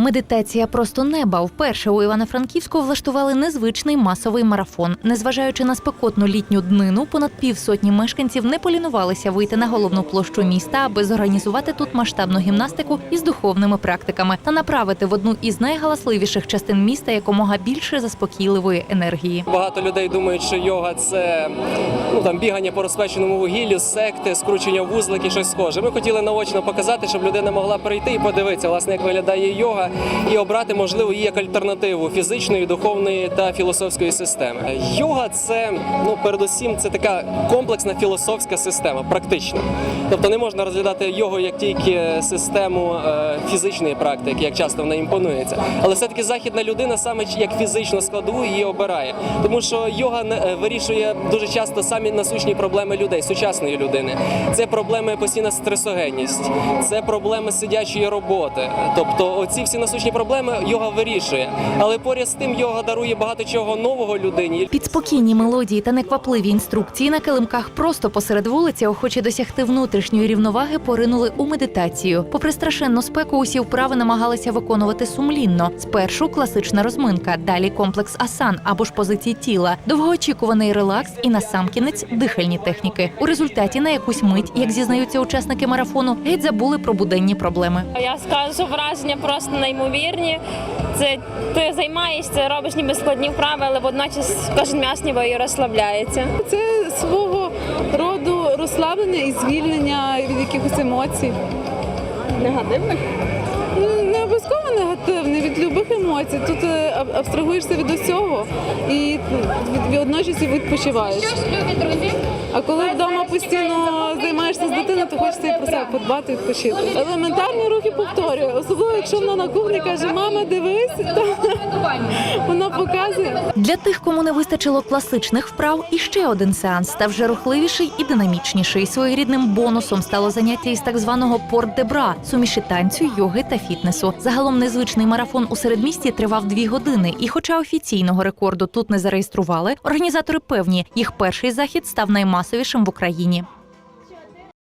Медитація просто неба. Вперше у Івано-Франківську влаштували незвичний масовий марафон. Незважаючи на спекотну літню днину, понад півсотні мешканців не полінувалися вийти на головну площу міста, аби зорганізувати тут масштабну гімнастику із духовними практиками та направити в одну із найгаласливіших частин міста якомога більше заспокійливої енергії. Багато людей думають, що йога це ну там бігання по розпеченому вугіллю, секти, скручення вузлики, щось схоже. Ми хотіли наочно показати, щоб людина могла прийти і подивитися, власне, як виглядає йога, і обрати можливо її як альтернативу фізичної, духовної та філософської системи. Йога це ну передусім це така комплексна філософська система, практична. Тобто не можна розглядати йогу як тільки систему е, фізичної практики, як часто вона імпонується. Але все-таки західна людина саме як фізичну складову її обирає, тому що йога е, вирішує дуже часто самі насущні проблеми людей, сучасної людини. Це проблеми постійна стресогенність, це проблеми сидячої роботи. Тобто, оці всі насущні проблеми йога вирішує. Але поряд з тим йога дарує багато чого нового людині. Під спокійні мелодії та неквапливі інструкції на килимках просто посеред вулиці охочі досягти внутрішньої рівноваги поринули у медитацію. Попри страшенну спеку, усі вправи намагалися виконувати сумлінно. Спершу класична розминка, далі комплекс асан або ж позиції тіла, довгоочікуваний релакс і насамкінець дихальні техніки. У результаті на якусь мить, як зізнаються учасники марафону, геть забули про буденні проблеми. Я скажу, враження просто неймовірні. Це ти займаєшся, робиш ніби складні вправи, але водночас кожен м'яз ніби і розслабляється. Це свого роду розслаблення і звільнення від якихось емоцій. Негативних? Ну, Не обов'язково негативне, від любих емоцій. Тут е, абстрагуєшся від усього і від, водночас і відпочиваєш. А коли вдома постійно займаєшся з дитиною, то хочеться про себе подбати, відпочити. Елементарні рухи повторюю, особливо якщо вона на кухні каже, мама, дивись, то вона показує. Для тих, кому не вистачило класичних вправ, і ще один сеанс став вже рухливіший і динамічніший. Своєрідним бонусом стало заняття із так званого порт-де-бра – суміші танцю, йоги та фітнесу. Загалом незвичний марафон у середмісті тривав дві години. І, хоча офіційного рекорду тут не зареєстрували, організатори певні, їх перший захід став наймасовішим в Україні.